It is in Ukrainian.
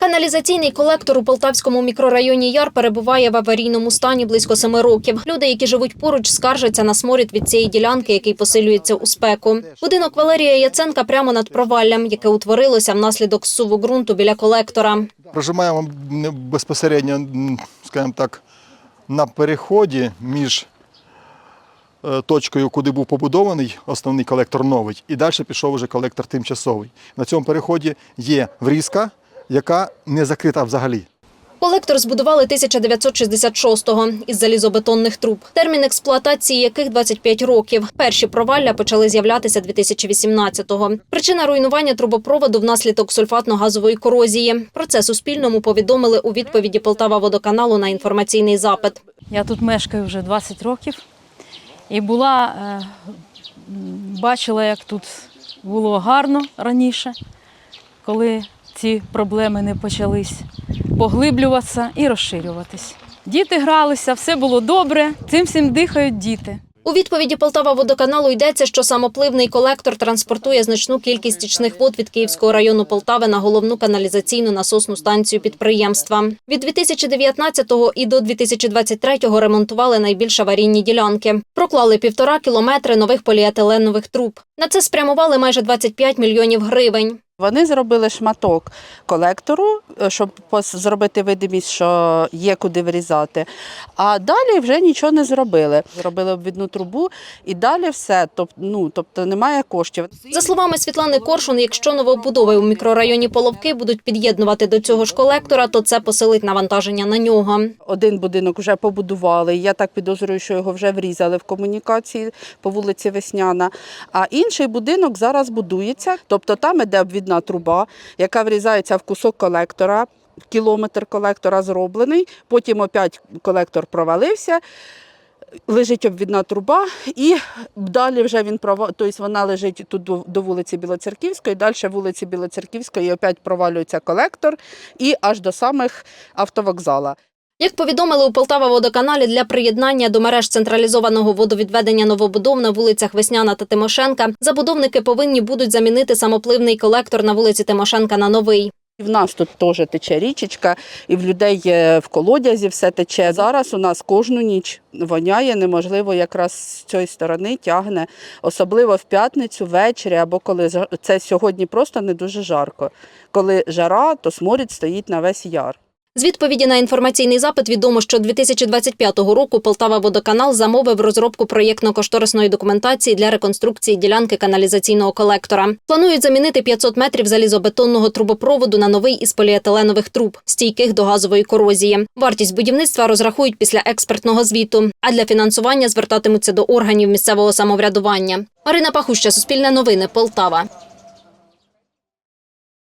Каналізаційний колектор у Полтавському мікрорайоні Яр перебуває в аварійному стані близько семи років. Люди, які живуть поруч, скаржаться на сморід від цієї ділянки, який посилюється у спеку. Будинок Валерія Яценка прямо над проваллям, яке утворилося внаслідок зсуву ґрунту біля колектора. Проживаємо не- безпосередньо, скажімо так, на переході між е, точкою, куди був побудований основний колектор новий, і далі пішов вже колектор тимчасовий. На цьому переході є врізка, яка не закрита взагалі. Колектор збудували 1966-го із залізобетонних труб, термін експлуатації яких 25 років. Перші провалля почали з'являтися 2018-го. Причина руйнування трубопроводу внаслідок сульфатно-газової корозії. Про це Суспільному повідомили у відповіді Полтава водоканалу на інформаційний запит. Я тут мешкаю вже 20 років і була, е, бачила, як тут було гарно раніше, коли ці проблеми не почались поглиблюватися і розширюватись. Діти гралися, все було добре, цим всім дихають діти. У відповіді Полтава водоканалу йдеться, що самопливний колектор транспортує значну кількість стічних вод від Київського району Полтави на головну каналізаційну насосну станцію підприємства. Від 2019-го і до 2023 ремонтували найбільш аварійні ділянки. Проклали півтора кілометри нових поліетиленових труб. На це спрямували майже 25 мільйонів гривень. Вони зробили шматок колектору, е, щоб зробити видимість, що є куди вирізати. А далі вже нічого не зробили. Зробили обвідну трубу і далі все. Тобто, ну, тобто немає коштів. За словами Світлани Коршун, якщо новобудови у мікрорайоні Половки будуть під'єднувати до цього ж колектора, то це посилить навантаження на нього. Один будинок вже побудували. Я так підозрюю, що його вже врізали в комунікації по вулиці Весняна. А інший будинок зараз будується. Тобто там іде обвідна труба, яка врізається в кусок колектора. Кілометр колектора зроблений, потім опять колектор провалився. Лежить обвідна труба, і далі вже він прова... тобто вона лежить тут до, до вулиці Білоцерківської, далі вулиці Білоцерківської опять провалюється колектор і аж до самих автовокзала. Як повідомили у Полтава водоканалі для приєднання до мереж централізованого водовідведення новобудов на вулицях Весняна та Тимошенка, забудовники повинні будуть замінити самопливний колектор на вулиці Тимошенка на новий. В нас тут теж тече річечка, і в людей е, в колодязі все тече. Зараз у нас кожну ніч воняє, неможливо якраз з цієї сторони тягне, особливо в п'ятницю, ввечері, або коли це сьогодні просто не дуже жарко. Коли жара, то сморід стоїть на весь яр. З відповіді на інформаційний запит відомо, що 2025 року Полтава водоканал замовив розробку проєктно-кошторисної документації для реконструкції ділянки каналізаційного колектора. Планують замінити 500 метрів залізобетонного трубопроводу на новий із поліетиленових труб, стійких до газової корозії. Вартість будівництва розрахують після експертного звіту, а для фінансування звертатимуться до органів місцевого самоврядування. Марина Пахуща, Суспільне новини, Полтава.